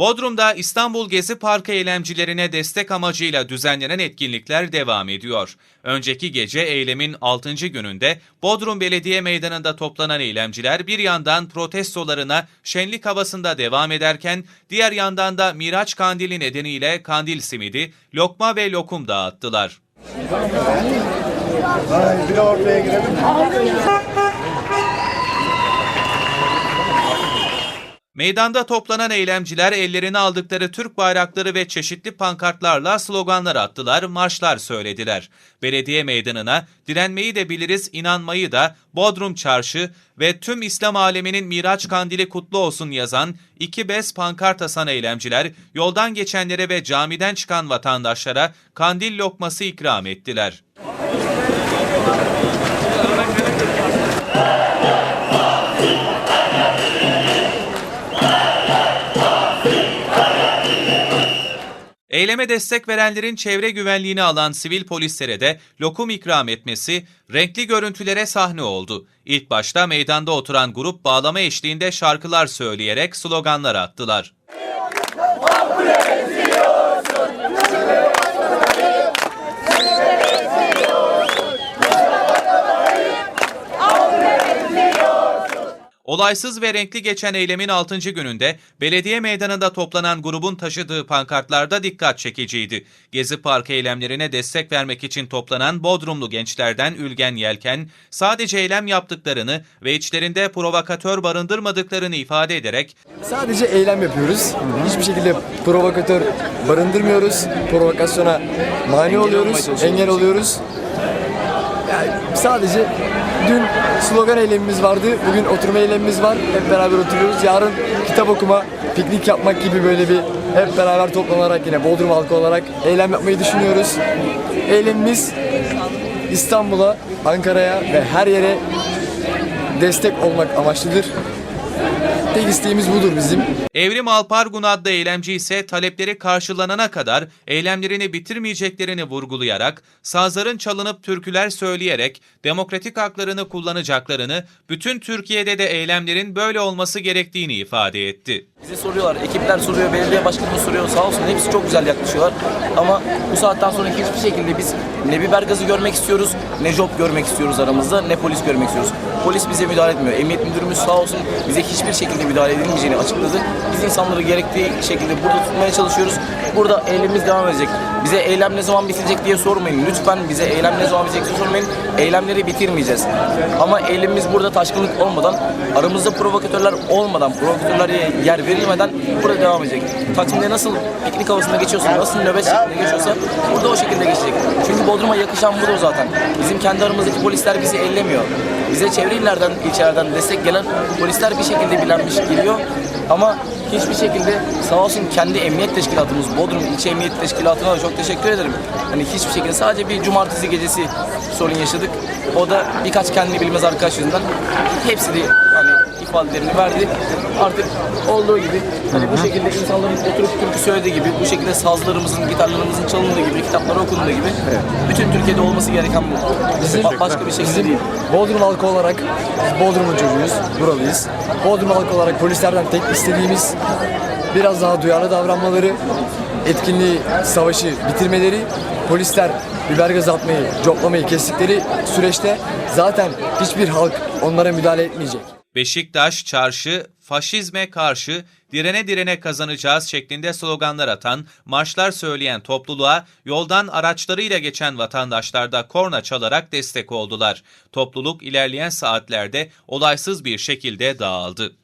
Bodrum'da İstanbul Gezi Parkı eylemcilerine destek amacıyla düzenlenen etkinlikler devam ediyor. Önceki gece eylemin 6. gününde Bodrum Belediye Meydanı'nda toplanan eylemciler bir yandan protestolarına şenlik havasında devam ederken diğer yandan da Miraç Kandili nedeniyle kandil simidi, lokma ve lokum dağıttılar. Bir de ortaya girelim. Meydanda toplanan eylemciler ellerine aldıkları Türk bayrakları ve çeşitli pankartlarla sloganlar attılar, marşlar söylediler. Belediye meydanına direnmeyi de biliriz, inanmayı da Bodrum Çarşı ve tüm İslam aleminin Miraç Kandili kutlu olsun yazan iki bez pankart asan eylemciler yoldan geçenlere ve camiden çıkan vatandaşlara kandil lokması ikram ettiler. Eyleme destek verenlerin çevre güvenliğini alan sivil polislere de lokum ikram etmesi renkli görüntülere sahne oldu. İlk başta meydanda oturan grup bağlama eşliğinde şarkılar söyleyerek sloganlar attılar. Olaysız ve renkli geçen eylemin 6. gününde belediye meydanında toplanan grubun taşıdığı pankartlarda dikkat çekiciydi. Gezi Parkı eylemlerine destek vermek için toplanan Bodrumlu gençlerden Ülgen Yelken, sadece eylem yaptıklarını ve içlerinde provokatör barındırmadıklarını ifade ederek Sadece eylem yapıyoruz. Hiçbir şekilde provokatör barındırmıyoruz. Provokasyona mani oluyoruz, engel oluyoruz. Sadece dün slogan eylemimiz vardı, bugün oturma eylemimiz var. Hep beraber oturuyoruz. Yarın kitap okuma, piknik yapmak gibi böyle bir hep beraber toplanarak yine Bodrum halkı olarak eylem yapmayı düşünüyoruz. Eylemimiz İstanbul'a, Ankara'ya ve her yere destek olmak amaçlıdır. Tek isteğimiz budur bizim. Evrim Alpargun adlı eylemci ise talepleri karşılanana kadar eylemlerini bitirmeyeceklerini vurgulayarak sazların çalınıp türküler söyleyerek demokratik haklarını kullanacaklarını, bütün Türkiye'de de eylemlerin böyle olması gerektiğini ifade etti. Bize soruyorlar, ekipler soruyor, belediye başkanı soruyor. Sağ olsun hepsi çok güzel yaklaşıyorlar. Ama bu saatten sonra hiçbir şekilde biz ne biber gazı görmek istiyoruz, ne job görmek istiyoruz aramızda, ne polis görmek istiyoruz. Polis bize müdahale etmiyor. Emniyet müdürümüz sağ olsun bize hiçbir şekilde müdahale edilmeyeceğini açıkladı. Biz insanları gerektiği şekilde burada tutmaya çalışıyoruz. Burada eylemimiz devam edecek. Bize eylem ne zaman bitecek diye sormayın. Lütfen bize eylem ne zaman bitecek diye sormayın. Eylemleri bitirmeyeceğiz. Ama eylemimiz burada taşkınlık olmadan, aramızda provokatörler olmadan, provokatörlere yer verilmeden burada devam edecek. Taksim'de nasıl piknik havasında geçiyorsa, nasıl nöbet şeklinde geçiyorsa burada o şekilde geçecek. Çünkü Bodrum'a yakışan budur zaten. Bizim kendi aramızdaki polisler bizi ellemiyor. Bize çevre illerden, ilçelerden destek gelen polisler bir şekilde bilenmiş geliyor. Ama hiçbir şekilde sağ olsun kendi emniyet teşkilatımız Bodrum İlçe Emniyet Teşkilatı'na da çok teşekkür ederim. Hani hiçbir şekilde sadece bir cumartesi gecesi sorun yaşadık. O da birkaç kendini bilmez arkadaş yüzünden. Hepsi de hani ifadelerini verdi. Artık olduğu gibi hani bu şekilde insanların oturup türkü söylediği gibi bu şekilde sazlarımızın, gitarlarımızın çalındığı gibi, kitaplar okunduğu gibi bütün Türkiye'de olması gereken bu. Ba- başka bir şekilde değil. Bodrum halkı olarak biz Bodrum'un çocuğuyuz, buralıyız. Bodrum halkı olarak polislerden tek istediğimiz biraz daha duyarlı davranmaları, etkinliği, savaşı bitirmeleri, polisler biber gazı atmayı, coplamayı kestikleri süreçte zaten hiçbir halk onlara müdahale etmeyecek. Beşiktaş, çarşı, faşizme karşı direne direne kazanacağız şeklinde sloganlar atan, marşlar söyleyen topluluğa yoldan araçlarıyla geçen vatandaşlar da korna çalarak destek oldular. Topluluk ilerleyen saatlerde olaysız bir şekilde dağıldı.